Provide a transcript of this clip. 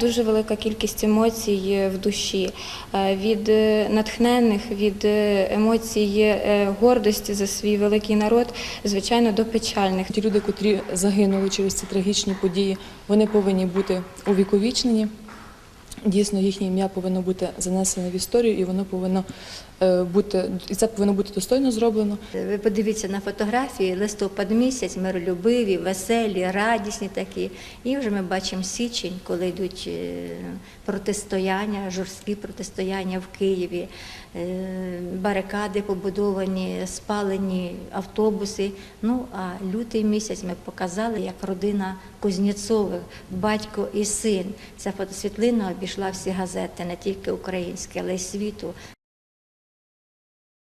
Дуже велика кількість емоцій в душі Е, від натхнених натхненних, від е, емоцій е, гордості за свій великий народ, звичайно, до печальних. Ті люди, котрі загинули через ці трагічні події, вони повинні бути увіковічнені. Дійсно, їхнє ім'я повинно бути занесене в історію, і воно повинно е, бути і це повинно бути достойно зроблено. Ви подивіться на фотографії, листопад місяць, миролюбиві, веселі, радісні такі. І вже ми бачимо січень, коли йдуть е, протистояння, жорсткі протистояння в Києві, е, барикади побудовані, спалені автобуси. Ну а лютий місяць ми показали, як родина Кузнєцових, батько і син. Ця фотосвітлина обійшла всі газети, не тільки українські, але й світу.